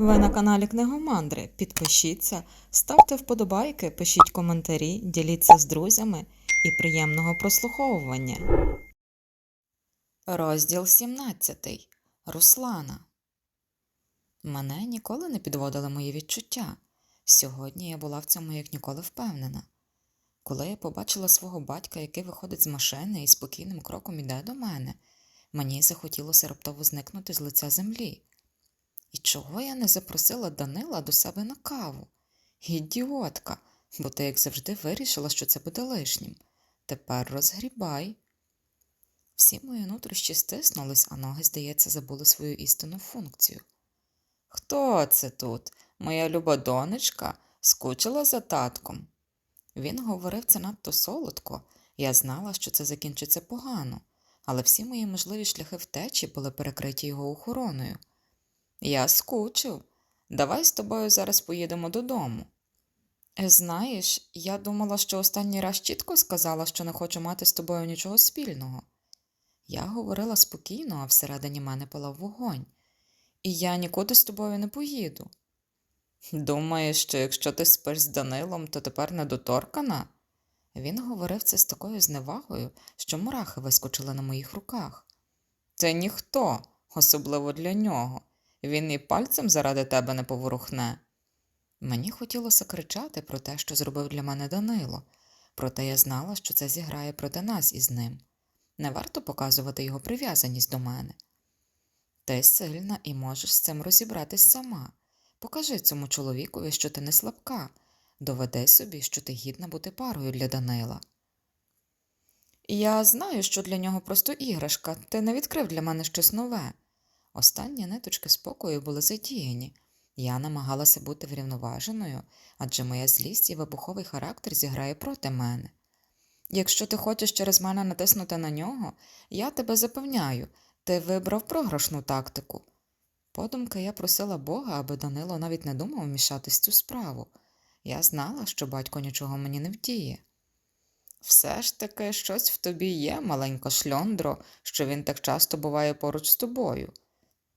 Ви на каналі Книгомандри. Підпишіться, ставте вподобайки, пишіть коментарі, діліться з друзями і приємного прослуховування. Розділ 17. Руслана. Мене ніколи не підводили мої відчуття. Сьогодні я була в цьому як ніколи впевнена. Коли я побачила свого батька, який виходить з машини і спокійним кроком іде до мене, мені захотілося раптово зникнути з лиця землі. І чого я не запросила Данила до себе на каву? Ідіотка, бо ти, як завжди, вирішила, що це буде лишнім. Тепер розгрібай. Всі мої нутрощі стиснулись, а ноги, здається, забули свою істинну функцію. Хто це тут? Моя люба донечка скучила за татком. Він говорив це надто солодко, я знала, що це закінчиться погано, але всі мої можливі шляхи втечі були перекриті його охороною. Я скучив. Давай з тобою зараз поїдемо додому. Е, Знаєш, я думала, що останній раз чітко сказала, що не хочу мати з тобою нічого спільного. Я говорила спокійно, а всередині мене палав вогонь, і я нікуди з тобою не поїду. Думаєш, що якщо ти спиш з Данилом, то тепер недоторкана? Він говорив це з такою зневагою, що мурахи вискочили на моїх руках. Це ніхто, особливо для нього. Він і пальцем заради тебе не поворухне. Мені хотілося кричати про те, що зробив для мене Данило, проте я знала, що це зіграє проти нас із ним. Не варто показувати його прив'язаність до мене. Ти сильна і можеш з цим розібратись сама. Покажи цьому чоловікові, що ти не слабка, доведи собі, що ти гідна бути парою для Данила. Я знаю, що для нього просто іграшка, ти не відкрив для мене щось нове. Останні ниточки спокою були задіяні. Я намагалася бути врівноваженою, адже моя злість і вибуховий характер зіграє проти мене. Якщо ти хочеш через мене натиснути на нього, я тебе запевняю, ти вибрав програшну тактику. Подумки я просила Бога, аби Данило навіть не думав вмішатись в цю справу. Я знала, що батько нічого мені не вдіє. Все ж таки щось в тобі є, маленько шльондро, що він так часто буває поруч з тобою.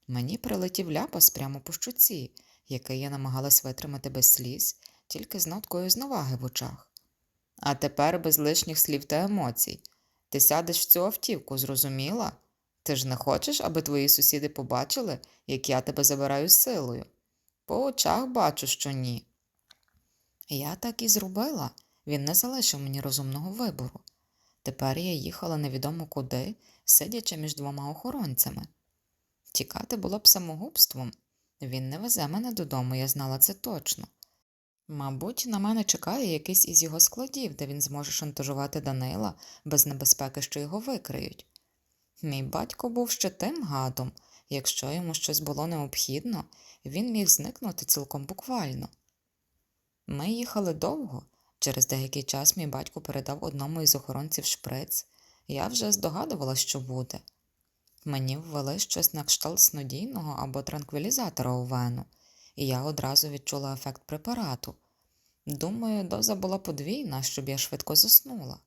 Мені прилетів ляпас прямо по щуці, який я намагалась витримати без сліз, тільки з ноткою зневаги в очах. А тепер без лишніх слів та емоцій. Ти сядеш в цю автівку, зрозуміла? Ти ж не хочеш, аби твої сусіди побачили, як я тебе забираю силою? По очах бачу, що ні. Я так і зробила. Він не залишив мені розумного вибору. Тепер я їхала невідомо куди, сидячи між двома охоронцями. Тікати було б самогубством. Він не везе мене додому, я знала це точно. Мабуть, на мене чекає якийсь із його складів, де він зможе шантажувати Данила без небезпеки, що його викриють. Мій батько був ще тим гадом, якщо йому щось було необхідно, він міг зникнути цілком буквально. Ми їхали довго. Через деякий час мій батько передав одному із охоронців шприц. Я вже здогадувала, що буде. Мені ввели щось на кшталт снодійного або транквілізатора у вену, і я одразу відчула ефект препарату. Думаю, доза була подвійна, щоб я швидко заснула.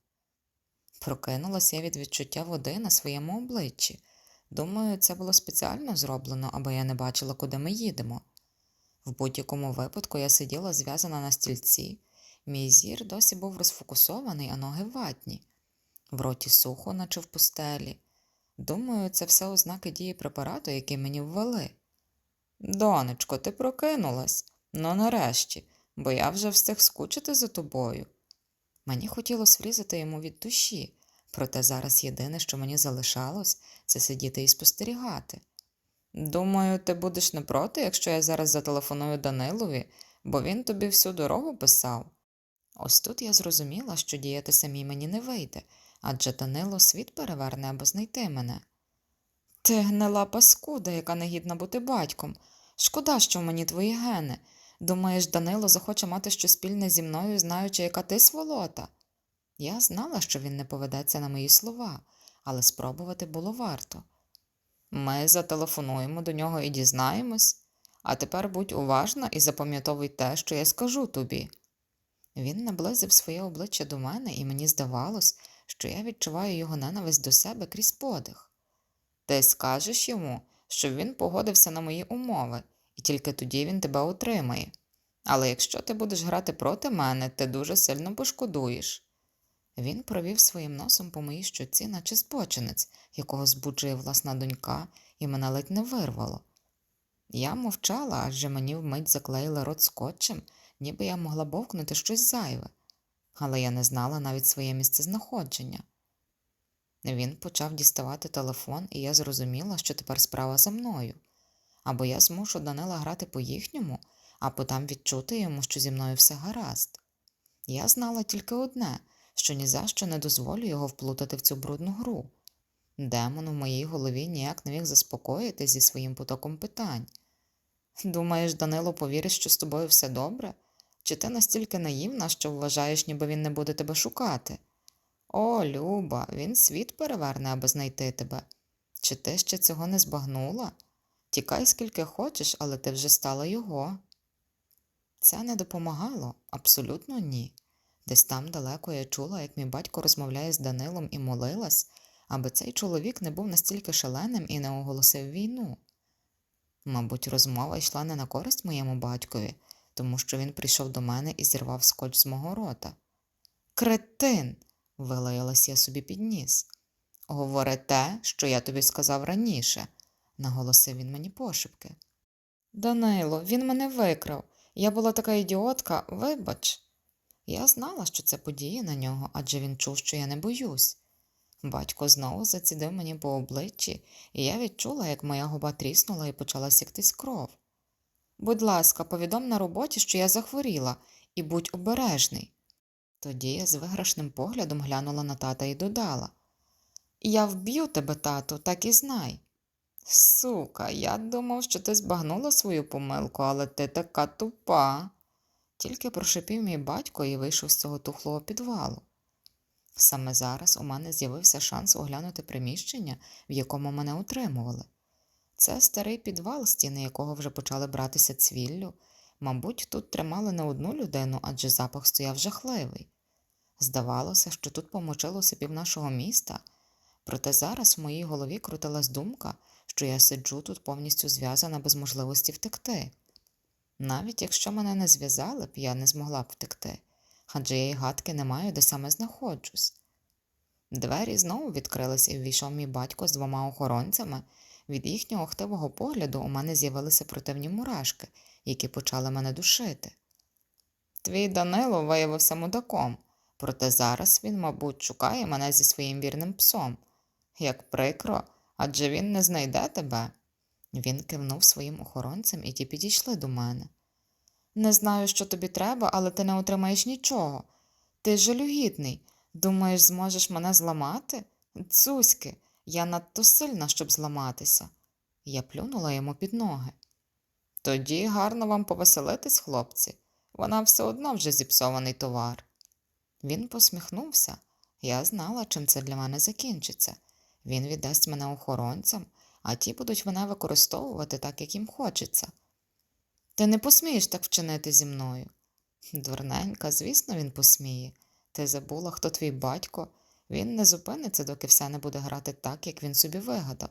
Прокинулася я від відчуття води на своєму обличчі. Думаю, це було спеціально зроблено, аби я не бачила, куди ми їдемо. В будь-якому випадку я сиділа зв'язана на стільці, мій зір досі був розфокусований, а ноги ватні, в роті сухо, наче в пустелі. Думаю, це все ознаки дії препарату, який мені ввели. Донечко, ти прокинулась? Ну, нарешті, бо я вже встиг скучити за тобою. Мені хотілося врізати йому від душі, проте зараз єдине, що мені залишалось, це сидіти і спостерігати. Думаю, ти будеш не проти, якщо я зараз зателефоную Данилові, бо він тобі всю дорогу писав. Ось тут я зрозуміла, що діяти самій мені не вийде, адже Данило світ переверне аби знайти мене. Ти гнила паскуда, яка не гідна бути батьком. Шкода, що в мені твої гени. Думаєш, Данило захоче мати щось спільне зі мною, знаючи, яка ти сволота? Я знала, що він не поведеться на мої слова, але спробувати було варто. Ми зателефонуємо до нього і дізнаємось, а тепер будь уважна і запам'ятовуй те, що я скажу тобі. Він наблизив своє обличчя до мене, і мені здавалось, що я відчуваю його ненависть до себе крізь подих. Ти скажеш йому, щоб він погодився на мої умови, і тільки тоді він тебе утримає. Але якщо ти будеш грати проти мене, ти дуже сильно пошкодуєш. Він провів своїм носом по моїй щоці, наче збочинець, якого збуджує власна донька, і мене ледь не вирвало. Я мовчала, адже мені вмить заклеїли рот скотчем, ніби я могла бовкнути щось зайве, але я не знала навіть своє місцезнаходження. Він почав діставати телефон, і я зрозуміла, що тепер справа за мною. Або я змушу Данила грати по їхньому, або там відчути йому, що зі мною все гаразд. Я знала тільки одне, що ні за що не дозволю його вплутати в цю брудну гру. Демон у моїй голові ніяк не міг заспокоїти зі своїм потоком питань. Думаєш, Данило повірить, що з тобою все добре? Чи ти настільки наївна, що вважаєш, ніби він не буде тебе шукати? О, Люба, він світ переверне, аби знайти тебе. Чи ти ще цього не збагнула? Тікай скільки хочеш, але ти вже стала його. Це не допомагало, абсолютно ні. Десь там далеко я чула, як мій батько розмовляє з Данилом і молилась, аби цей чоловік не був настільки шаленим і не оголосив війну. Мабуть, розмова йшла не на користь моєму батькові, тому що він прийшов до мене і зірвав скотч з мого рота. Кретин. вилаялась я собі під ніс. Говори те, що я тобі сказав раніше, наголосив він мені пошепки. Данило, він мене викрав. Я була така ідіотка, вибач. Я знала, що це подіє на нього, адже він чув, що я не боюсь. Батько знову зацідив мені по обличчі, і я відчула, як моя губа тріснула і почала сіктись кров. Будь ласка, повідом на роботі, що я захворіла, і будь обережний. Тоді я з виграшним поглядом глянула на тата і додала Я вб'ю тебе, тату, так і знай. Сука, я думав, що ти збагнула свою помилку, але ти така тупа. Тільки прошипів мій батько і вийшов з цього тухлого підвалу. Саме зараз у мене з'явився шанс оглянути приміщення, в якому мене утримували. Це старий підвал, стіни якого вже почали братися цвіллю. Мабуть, тут тримали не одну людину, адже запах стояв жахливий. Здавалося, що тут помочилося пів нашого міста, проте зараз в моїй голові крутилась думка, що я сиджу тут повністю зв'язана без можливості втекти. Навіть якщо мене не зв'язали б, я не змогла б втекти, адже я й гадки не маю, де саме знаходжусь. Двері знову відкрились і ввійшов мій батько з двома охоронцями. Від їхнього хтивого погляду у мене з'явилися противні мурашки, які почали мене душити. Твій Данило виявився мудаком, проте зараз він, мабуть, шукає мене зі своїм вірним псом. Як прикро, адже він не знайде тебе. Він кивнув своїм охоронцям, і ті підійшли до мене. Не знаю, що тобі треба, але ти не отримаєш нічого. Ти жалюгідний. Думаєш, зможеш мене зламати? Цуськи, я надто сильна, щоб зламатися. Я плюнула йому під ноги. Тоді гарно вам повеселитись, хлопці. Вона все одно вже зіпсований товар. Він посміхнувся. Я знала, чим це для мене закінчиться. Він віддасть мене охоронцям, а ті будуть мене використовувати так, як їм хочеться. Ти не посмієш так вчинити зі мною. Дурненька, звісно, він посміє. Ти забула, хто твій батько. Він не зупиниться, доки все не буде грати так, як він собі вигадав.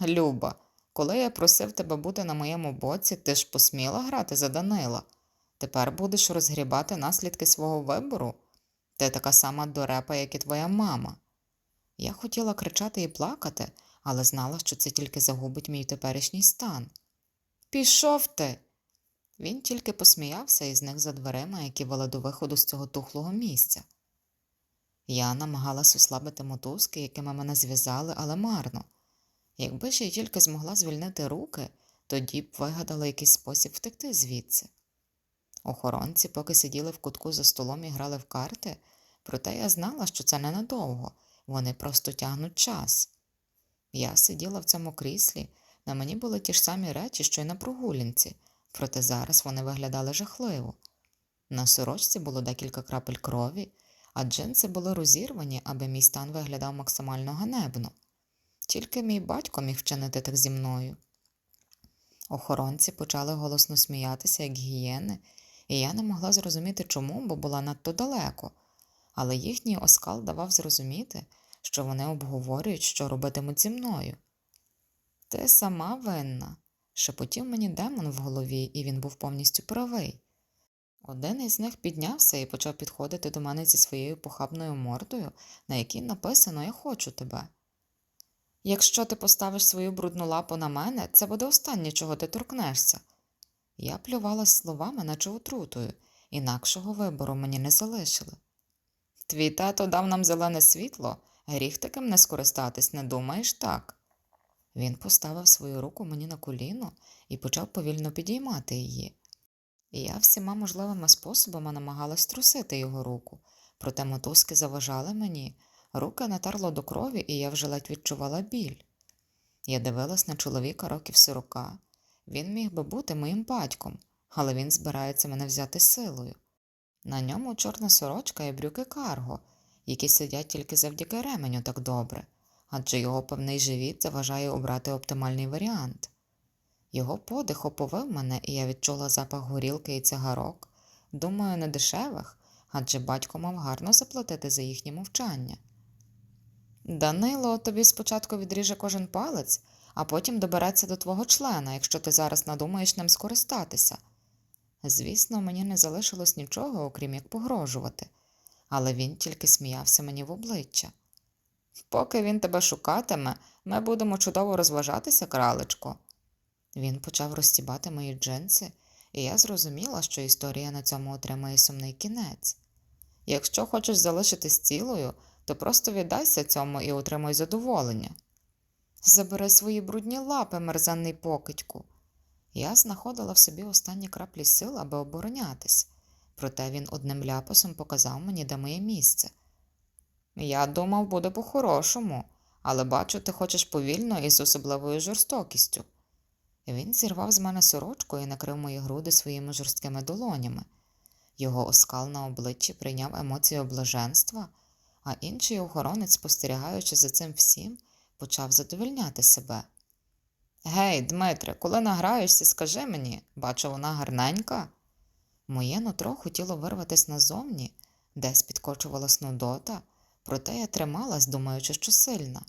Люба, коли я просив тебе бути на моєму боці, ти ж посміла грати за Данила. Тепер будеш розгрібати наслідки свого вибору. Ти така сама дурепа, як і твоя мама. Я хотіла кричати і плакати, але знала, що це тільки загубить мій теперішній стан. Пішов ти. Він тільки посміявся і зник за дверима, які вели до виходу з цього тухлого місця. Я намагалась ослабити мотузки, якими мене зв'язали, але марно. Якби ж я тільки змогла звільнити руки, тоді б вигадала якийсь спосіб втекти звідси. Охоронці поки сиділи в кутку за столом і грали в карти, проте я знала, що це ненадовго, вони просто тягнуть час. Я сиділа в цьому кріслі, на мені були ті ж самі речі, що й на прогулянці, проте зараз вони виглядали жахливо. На сорочці було декілька крапель крові, а джинси були розірвані, аби мій стан виглядав максимально ганебно. Тільки мій батько міг вчинити так зі мною. Охоронці почали голосно сміятися, як гієни, і я не могла зрозуміти чому, бо була надто далеко, але їхній оскал давав зрозуміти, що вони обговорюють, що робитимуть зі мною. Ти сама винна. Шепотів мені демон в голові, і він був повністю правий. Один із них піднявся і почав підходити до мене зі своєю похабною мордою, на якій написано Я хочу тебе. Якщо ти поставиш свою брудну лапу на мене, це буде останнє, чого ти торкнешся. Я плювалась словами, наче отрутою, інакшого вибору мені не залишили. Твій тато дав нам зелене світло, гріх таким не скористатись, не думаєш так? Він поставив свою руку мені на коліно і почав повільно підіймати її. Я всіма можливими способами намагалась трусити його руку, проте мотузки заважали мені, руки натерло до крові, і я вже ледь відчувала біль. Я дивилась на чоловіка років сорока. Він міг би бути моїм батьком, але він збирається мене взяти силою. На ньому чорна сорочка і брюки карго, які сидять тільки завдяки ременю так добре, адже його певний живіт заважає обрати оптимальний варіант. Його подих оповив мене, і я відчула запах горілки і цигарок. Думаю, не дешевих, адже батько мав гарно заплатити за їхнє мовчання. Данило тобі спочатку відріже кожен палець, а потім добереться до твого члена, якщо ти зараз надумаєш ним скористатися. Звісно, мені не залишилось нічого, окрім як погрожувати, але він тільки сміявся мені в обличчя. Поки він тебе шукатиме, ми будемо чудово розважатися, кралечко. Він почав розтібати мої джинси, і я зрозуміла, що історія на цьому отримає сумний кінець. Якщо хочеш залишитись цілою, то просто віддайся цьому і отримуй задоволення. Забери свої брудні лапи, мерзенний покидьку. Я знаходила в собі останні краплі сил, аби оборонятись, проте він одним ляпасом показав мені, де моє місце. Я думав, буде по-хорошому, але бачу, ти хочеш повільно і з особливою жорстокістю. Він зірвав з мене сорочку і накрив мої груди своїми жорсткими долонями. Його оскал на обличчі прийняв емоцію блаженства, а інший охоронець, спостерігаючи за цим всім, почав задовольняти себе. Гей, Дмитре, коли награєшся, скажи мені, бачу, вона гарненька. Моє нутро хотіло вирватися назовні, десь підкочувалась нудота, проте я трималась, думаючи, що сильна.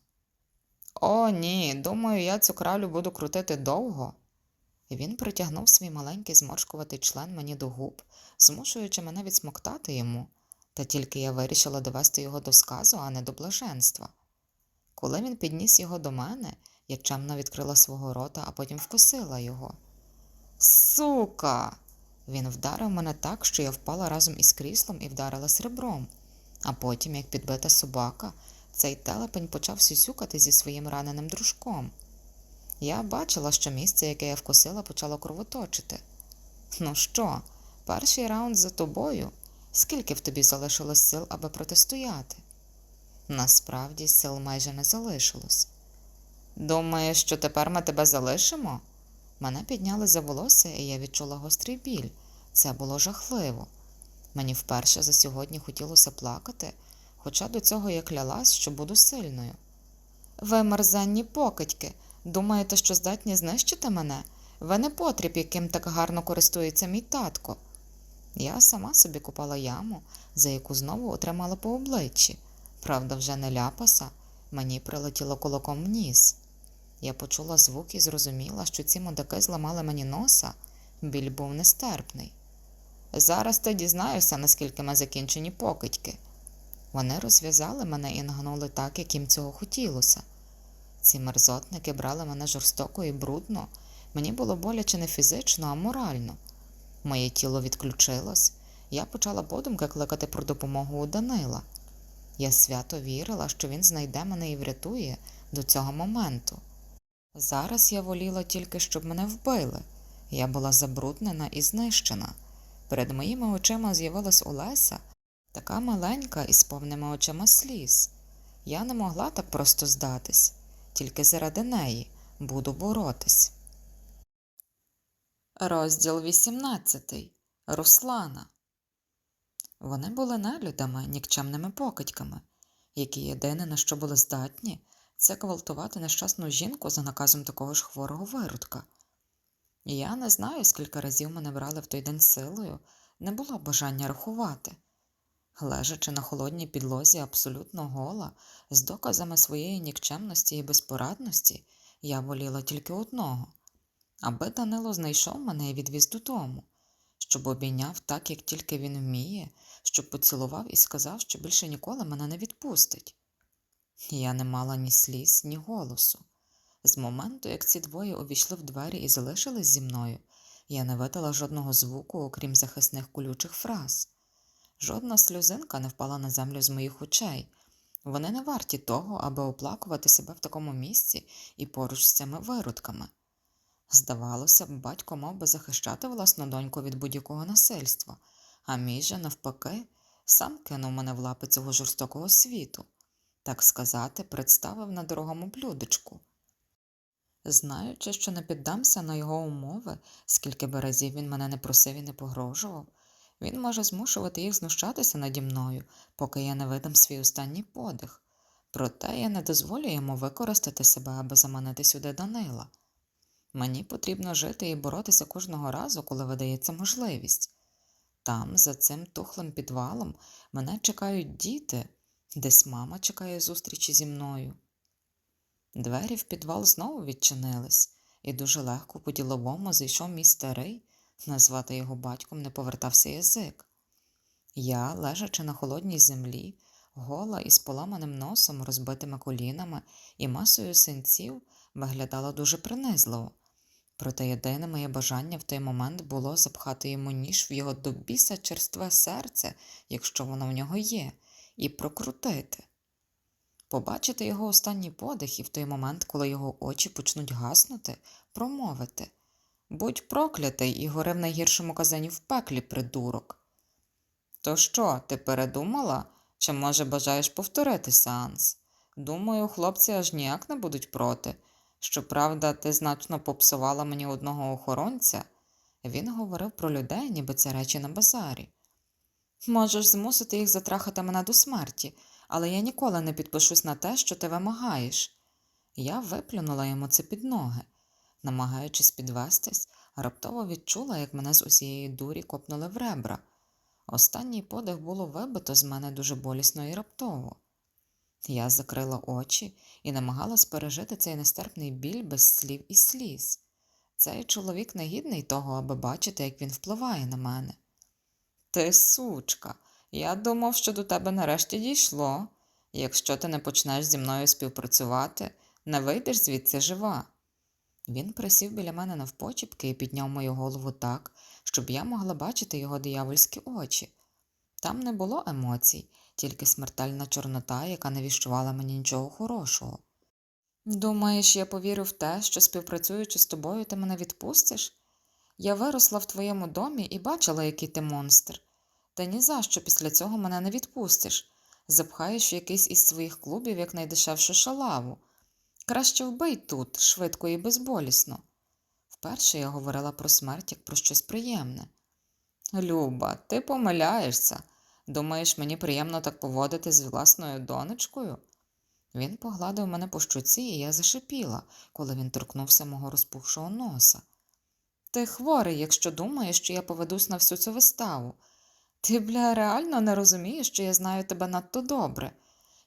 О, ні, думаю, я цю кралю буду крутити довго. Він притягнув свій маленький зморшкуватий член мені до губ, змушуючи мене відсмоктати йому, та тільки я вирішила довести його до сказу, а не до блаженства. Коли він підніс його до мене, я чемно відкрила свого рота, а потім вкусила його. Сука. Він вдарив мене так, що я впала разом із кріслом і вдарилась ребром. А потім, як підбита собака, цей телепень почав сюсюкати зі своїм раненим дружком. Я бачила, що місце, яке я вкусила, почало кровоточити. Ну що, перший раунд за тобою? Скільки в тобі залишилось сил, аби протистояти? Насправді сил майже не залишилось. Думаєш, що тепер ми тебе залишимо? Мене підняли за волосся, і я відчула гострий біль. Це було жахливо. Мені вперше за сьогодні хотілося плакати, хоча до цього я клялась, що буду сильною. Ви, мерзенні покидьки, думаєте, що здатні знищити мене? Ви не потріб, яким так гарно користується мій татко. Я сама собі купала яму, за яку знову отримала по обличчі. Правда, вже не ляпаса, мені прилетіло кулаком в ніс. Я почула звук і зрозуміла, що ці мудаки зламали мені носа, біль був нестерпний. Зараз ти дізнаюся, наскільки ми закінчені покидьки. Вони розв'язали мене і нагнули так, як їм цього хотілося. Ці мерзотники брали мене жорстоко і брудно, мені було боляче не фізично, а морально. Моє тіло відключилось, я почала подумки кликати про допомогу у Данила. Я свято вірила, що він знайде мене і врятує до цього моменту. Зараз я воліла тільки, щоб мене вбили. Я була забруднена і знищена. Перед моїми очима з'явилась Олеся, така маленька і з повними очима сліз. Я не могла так просто здатись, тільки заради неї буду боротись. Розділ 18. Руслана. Вони були нелюдами, нікчемними покидьками, які єдине на що були здатні, це гвалтувати нещасну жінку за наказом такого ж хворого виродка. Я не знаю, скільки разів мене брали в той день силою, не було бажання рахувати. Лежачи на холодній підлозі абсолютно гола, з доказами своєї нікчемності і безпорадності, я воліла тільки одного аби Данило знайшов мене і відвіз додому, щоб обійняв так, як тільки він вміє, щоб поцілував і сказав, що більше ніколи мене не відпустить. Я не мала ні сліз, ні голосу. З моменту, як ці двоє увійшли в двері і залишились зі мною, я не видала жодного звуку, окрім захисних колючих фраз. Жодна сльозинка не впала на землю з моїх очей. Вони не варті того, аби оплакувати себе в такому місці і поруч з цими виродками. Здавалося б, батько мав би захищати власну доньку від будь-якого насильства, а мій же, навпаки, сам кинув мене в лапи цього жорстокого світу, так сказати, представив на дорогому блюдечку. Знаючи, що не піддамся на його умови, скільки би разів він мене не просив і не погрожував, він може змушувати їх знущатися наді мною, поки я не видам свій останній подих. Проте я не дозволю йому використати себе, аби заманити сюди Данила. Мені потрібно жити і боротися кожного разу, коли видається можливість. Там, за цим тухлим підвалом, мене чекають діти, десь мама чекає зустрічі зі мною. Двері в підвал знову відчинились, і дуже легко по діловому зайшов мій старий, назвати його батьком не повертався язик. Я, лежачи на холодній землі, гола із поламаним носом, розбитими колінами і масою синців, виглядала дуже принизливо. Проте єдине моє бажання в той момент було запхати йому ніж в його до біса черстве серце, якщо воно в нього є, і прокрутити. Побачити його останній подих і в той момент, коли його очі почнуть гаснути, промовити Будь проклятий і гори в найгіршому казані в пеклі, придурок. То що, ти передумала? Чи, може, бажаєш повторити сеанс? Думаю, хлопці аж ніяк не будуть проти. Щоправда, ти значно попсувала мені одного охоронця. Він говорив про людей, ніби це речі на базарі. Можеш змусити їх затрахати мене до смерті, але я ніколи не підпишусь на те, що ти вимагаєш. Я виплюнула йому це під ноги. Намагаючись підвестись, раптово відчула, як мене з усієї дурі копнули в ребра. Останній подих було вибито з мене дуже болісно і раптово. Я закрила очі і намагалась пережити цей нестерпний біль без слів і сліз. Цей чоловік не гідний того, аби бачити, як він впливає на мене. Ти, сучка, я думав, що до тебе нарешті дійшло. Якщо ти не почнеш зі мною співпрацювати, не вийдеш звідси жива. Він присів біля мене навпочіпки і підняв мою голову так, щоб я могла бачити його диявольські очі. Там не було емоцій, тільки смертельна чорнота, яка не віщувала мені нічого хорошого. Думаєш, я повірю в те, що співпрацюючи з тобою, ти мене відпустиш? Я виросла в твоєму домі і бачила, який ти монстр. Та ні за що після цього мене не відпустиш, запхаєш якийсь із своїх клубів як найдешевшу шалаву. Краще вбий тут, швидко і безболісно. Вперше я говорила про смерть як про щось приємне. Люба, ти помиляєшся. Думаєш, мені приємно так поводити з власною донечкою? Він погладив мене по щуці, і я зашипіла, коли він торкнувся мого розпухшого носа. Ти хворий, якщо думаєш, що я поведусь на всю цю виставу. Ти, бля, реально не розумієш, що я знаю тебе надто добре.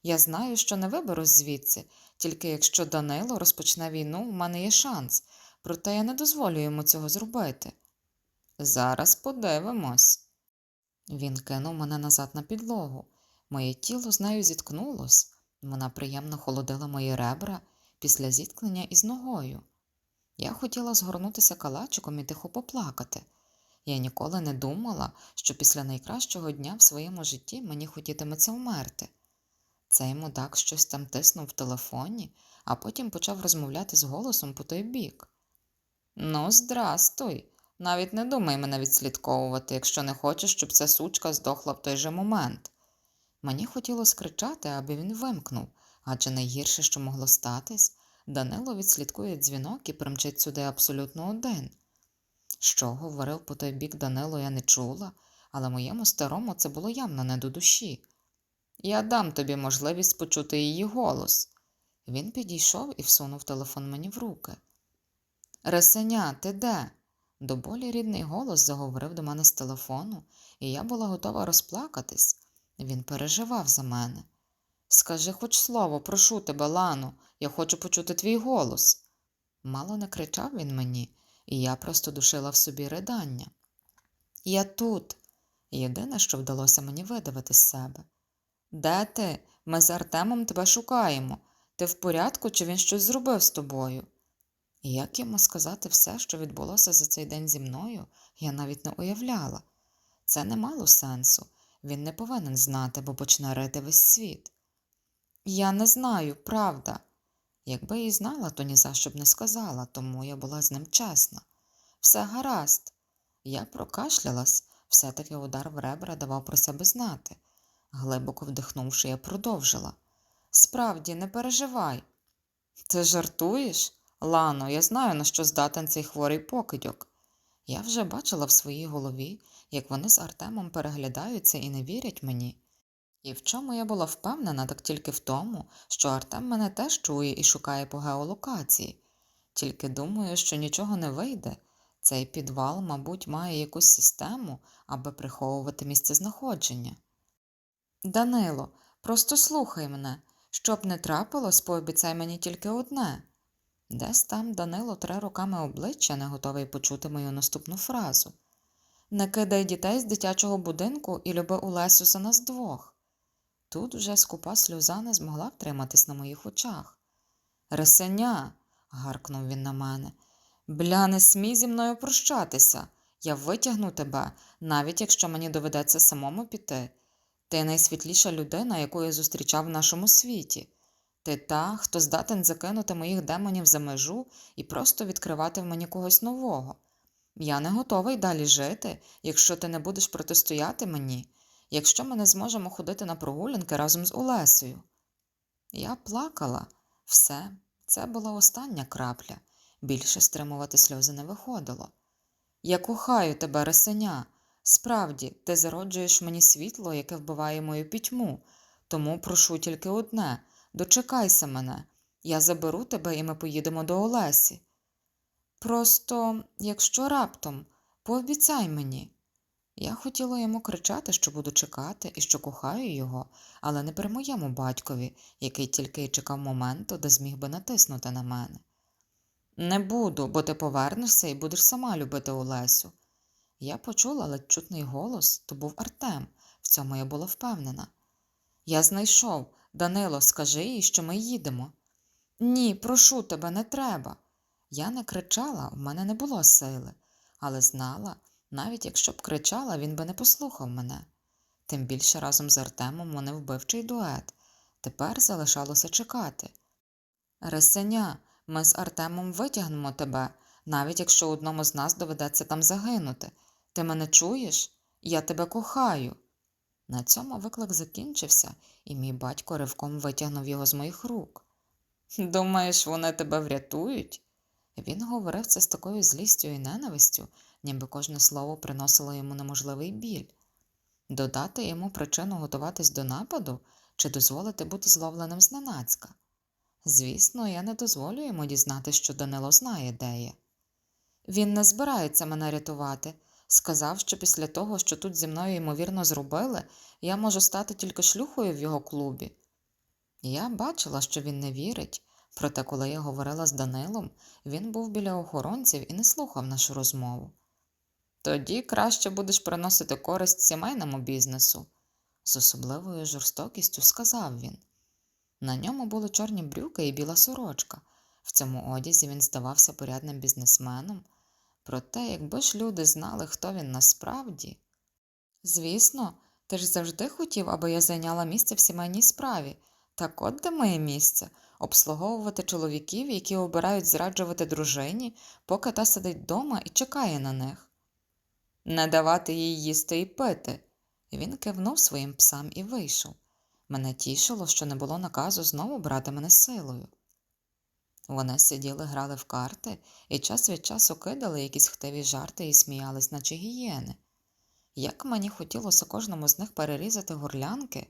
Я знаю, що не виберусь звідси, тільки якщо Данило розпочне війну, в мене є шанс, проте я не дозволю йому цього зробити. Зараз подивимось. Він кинув мене назад на підлогу. Моє тіло з нею зіткнулось, вона приємно холодила мої ребра після зіткнення із ногою. Я хотіла згорнутися калачиком і тихо поплакати. Я ніколи не думала, що після найкращого дня в своєму житті мені хотітиметься вмерти. Цей мудак щось там тиснув в телефоні, а потім почав розмовляти з голосом по той бік. Ну, здрастуй. Навіть не думай мене відслідковувати, якщо не хочеш, щоб ця сучка здохла в той же момент. Мені хотілося кричати, аби він вимкнув, адже найгірше, що могло статись, Данило відслідкує дзвінок і примчить сюди абсолютно один. Що говорив по той бік Данило, я не чула, але моєму старому це було явно не до душі. Я дам тобі можливість почути її голос. Він підійшов і всунув телефон мені в руки. Ресеня, ти де? До болі рідний голос заговорив до мене з телефону, і я була готова розплакатись. Він переживав за мене. Скажи хоч слово, прошу тебе, Лану, я хочу почути твій голос. Мало не кричав він мені, і я просто душила в собі ридання. Я тут. Єдине, що вдалося мені видавити з себе. Де ти? Ми з Артемом тебе шукаємо. Ти в порядку, чи він щось зробив з тобою? І як йому сказати все, що відбулося за цей день зі мною, я навіть не уявляла. Це не мало сенсу. Він не повинен знати, бо почне рити весь світ. Я не знаю, правда. Якби і знала, то ні за що б не сказала, тому я була з ним чесна. Все гаразд. Я прокашлялась, все-таки удар в ребра давав про себе знати. Глибоко вдихнувши, я продовжила. Справді, не переживай. Ти жартуєш? Лано, я знаю, на що здатен цей хворий покидьок. Я вже бачила в своїй голові, як вони з Артемом переглядаються і не вірять мені. І в чому я була впевнена, так тільки в тому, що Артем мене теж чує і шукає по геолокації. Тільки думаю, що нічого не вийде. Цей підвал, мабуть, має якусь систему, аби приховувати місце знаходження. Данило, просто слухай мене. Щоб не трапилось, пообіцяй мені тільки одне. Десь там Данило тре руками обличчя, не готовий почути мою наступну фразу. Не кидай дітей з дитячого будинку і люби Олесю за нас двох. Тут вже скупа сльоза не змогла втриматись на моїх очах. Ресеня. гаркнув він на мене. Бля, не смій зі мною прощатися. Я витягну тебе, навіть якщо мені доведеться самому піти. Ти найсвітліша людина, яку я зустрічав в нашому світі. Ти та, хто здатен закинути моїх демонів за межу і просто відкривати в мені когось нового. Я не готовий далі жити, якщо ти не будеш протистояти мені, якщо ми не зможемо ходити на прогулянки разом з Олесею. Я плакала. Все, це була остання крапля. Більше стримувати сльози не виходило. Я кохаю тебе, ресеня. Справді, ти зароджуєш мені світло, яке вбиває мою пітьму, тому прошу тільки одне дочекайся мене. Я заберу тебе і ми поїдемо до Олесі. Просто, якщо раптом, пообіцяй мені. Я хотіла йому кричати, що буду чекати і що кохаю його, але не при моєму батькові, який тільки й чекав моменту, де зміг би натиснути на мене. Не буду, бо ти повернешся і будеш сама любити Олесю. Я почула ледь чутний голос, то був Артем, в цьому я була впевнена. Я знайшов. Данило, скажи їй, що ми їдемо. Ні, прошу тебе, не треба. Я не кричала, в мене не було сили, але знала, навіть якщо б кричала, він би не послухав мене. Тим більше разом з Артемом вони вбивчий дует. Тепер залишалося чекати. Ресеня, ми з Артемом витягнемо тебе, навіть якщо одному з нас доведеться там загинути. Ти мене чуєш? Я тебе кохаю. На цьому виклик закінчився, і мій батько ривком витягнув його з моїх рук. Думаєш, вони тебе врятують? Він говорив це з такою злістю і ненавистю, ніби кожне слово приносило йому неможливий біль. Додати йому причину готуватись до нападу чи дозволити бути зловленим зненацька. Звісно, я не дозволю йому дізнати, що Данило знає, де я. Він не збирається мене рятувати. Сказав, що після того, що тут зі мною ймовірно зробили, я можу стати тільки шлюхою в його клубі. Я бачила, що він не вірить, проте, коли я говорила з Данилом, він був біля охоронців і не слухав нашу розмову. Тоді краще будеш приносити користь сімейному бізнесу, з особливою жорстокістю сказав він. На ньому були чорні брюки і біла сорочка. В цьому одязі він здавався порядним бізнесменом. Проте, якби ж люди знали, хто він насправді. Звісно, ти ж завжди хотів, аби я зайняла місце в сімейній справі. Так от де моє місце обслуговувати чоловіків, які обирають зраджувати дружині, поки та сидить вдома і чекає на них. Не давати їй їсти і пити. Він кивнув своїм псам і вийшов. Мене тішило, що не було наказу знову брати мене силою. Вони сиділи, грали в карти і час від часу кидали якісь хтиві жарти і сміялись, наче гієни. Як мені хотілося кожному з них перерізати горлянки,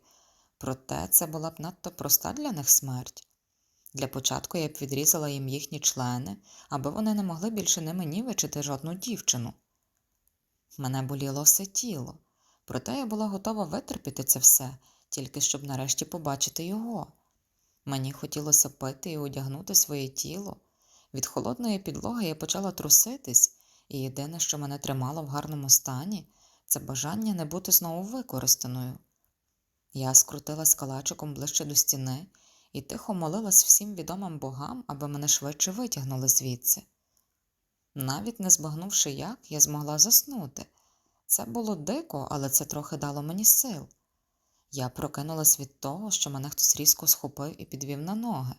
проте це була б надто проста для них смерть. Для початку я б відрізала їм їхні члени, аби вони не могли більше ними нівечити жодну дівчину. Мене боліло все тіло, проте я була готова витерпіти це все, тільки щоб нарешті побачити його. Мені хотілося пити і одягнути своє тіло. Від холодної підлоги я почала труситись, і єдине, що мене тримало в гарному стані, це бажання не бути знову використаною. Я скрутилась калачиком ближче до стіни і тихо молилась всім відомим богам, аби мене швидше витягнули звідси. Навіть не збагнувши як, я змогла заснути. Це було дико, але це трохи дало мені сил. Я прокинулась від того, що мене хтось різко схопив і підвів на ноги.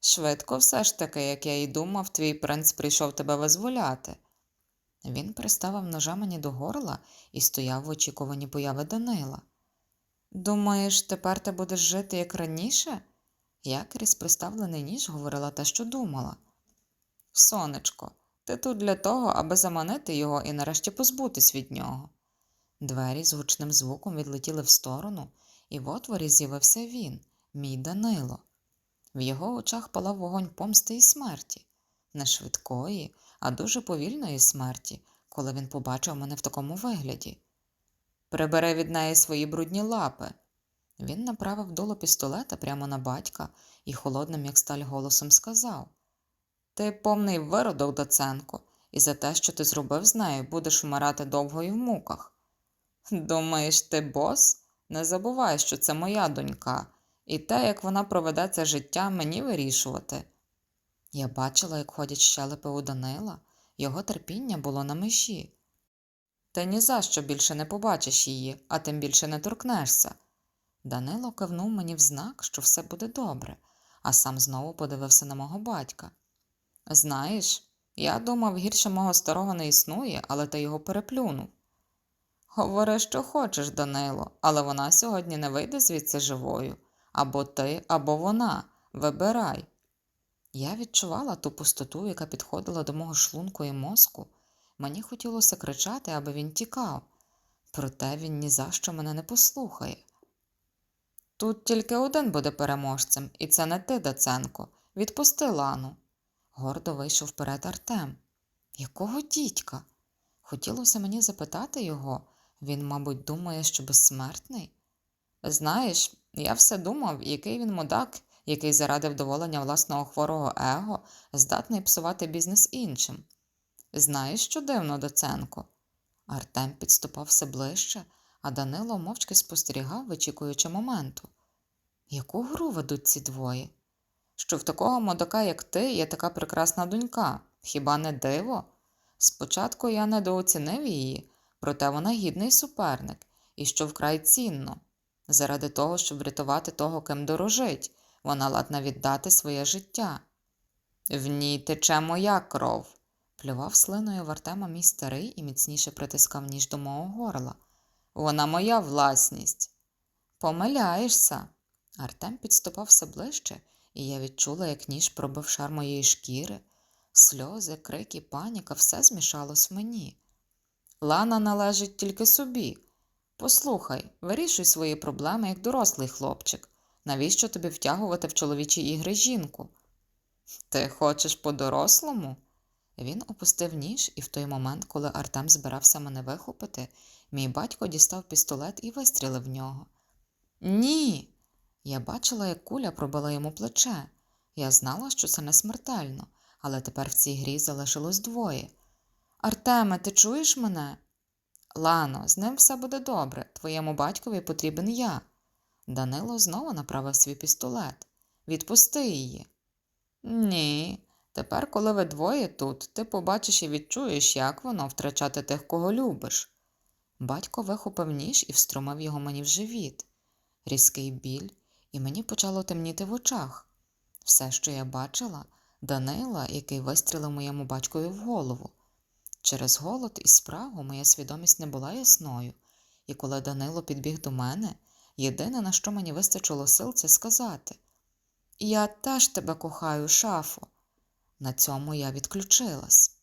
Швидко все ж таки, як я й думав, твій принц прийшов тебе визволяти. Він приставив ножа мені до горла і стояв в очікуванні появи Данила. Думаєш, тепер ти будеш жити як раніше? Я крізь приставлений ніж говорила те, що думала. Сонечко, ти тут для того, аби заманити його і нарешті позбутись від нього. Двері з гучним звуком відлетіли в сторону, і в отворі з'явився він, мій Данило. В його очах палав вогонь помсти і смерті, не швидкої, а дуже повільної смерті, коли він побачив мене в такому вигляді. Прибери від неї свої брудні лапи. Він направив дуло пістолета прямо на батька і холодним, як сталь, голосом сказав Ти повний виродок, Доценко, і за те, що ти зробив з нею, будеш вмирати довго і в муках. Думаєш, ти бос? Не забувай, що це моя донька, і те, як вона проведе це життя, мені вирішувати. Я бачила, як ходять щелепи у Данила, його терпіння було на межі. Ти ні за що більше не побачиш її, а тим більше не торкнешся. Данило кивнув мені в знак, що все буде добре, а сам знову подивився на мого батька. Знаєш, я думав, гірше мого старого не існує, але ти його переплюнув. Говори, що хочеш, Данило, але вона сьогодні не вийде звідси живою. Або ти, або вона. Вибирай. Я відчувала ту пустоту, яка підходила до мого шлунку і мозку. Мені хотілося кричати, аби він тікав, проте він ні за що мене не послухає. Тут тільки один буде переможцем, і це не ти, Даценко. Відпусти Лану. Гордо вийшов вперед Артем. Якого дідька? Хотілося мені запитати його, він, мабуть, думає, що безсмертний. Знаєш, я все думав, який він мудак, який заради вдоволення власного хворого его здатний псувати бізнес іншим. Знаєш, що дивно, Доценко? Артем підступав все ближче, а Данило мовчки спостерігав, вичікуючи моменту. Яку гру ведуть ці двоє? Що в такого модака, як ти, є така прекрасна донька, хіба не диво? Спочатку я недооцінив її, проте вона гідний суперник, і що вкрай цінно. Заради того, щоб врятувати того, ким дорожить, вона ладна віддати своє життя. В ній тече моя кров. Плював слиною в Артема мій старий і міцніше притискав ніж до мого горла. Вона моя власність. Помиляєшся. Артем підступав все ближче, і я відчула, як ніж пробив шар моєї шкіри. Сльози, крики, паніка все змішалось в мені. Лана належить тільки собі. Послухай, вирішуй свої проблеми як дорослий хлопчик. Навіщо тобі втягувати в чоловічі ігри жінку? Ти хочеш по-дорослому? Він опустив ніж, і в той момент, коли Артем збирався мене вихопити, мій батько дістав пістолет і вистрілив в нього. Ні. Я бачила, як куля пробила йому плече. Я знала, що це не смертельно, але тепер в цій грі залишилось двоє. Артеме, ти чуєш мене? Лано, з ним все буде добре. Твоєму батькові потрібен я. Данило знову направив свій пістолет. Відпусти її. Ні. Тепер, коли ви двоє тут, ти побачиш і відчуєш, як воно втрачати тих, кого любиш. Батько вихопив ніж і встромив його мені в живіт. Різкий біль, і мені почало темніти в очах. Все, що я бачила, Данила, який вистрілив моєму батькові в голову. Через голод і спрагу моя свідомість не була ясною, і коли Данило підбіг до мене, єдине, на що мені вистачило сил, це сказати Я теж тебе кохаю, шафо. На цьому я відключилась.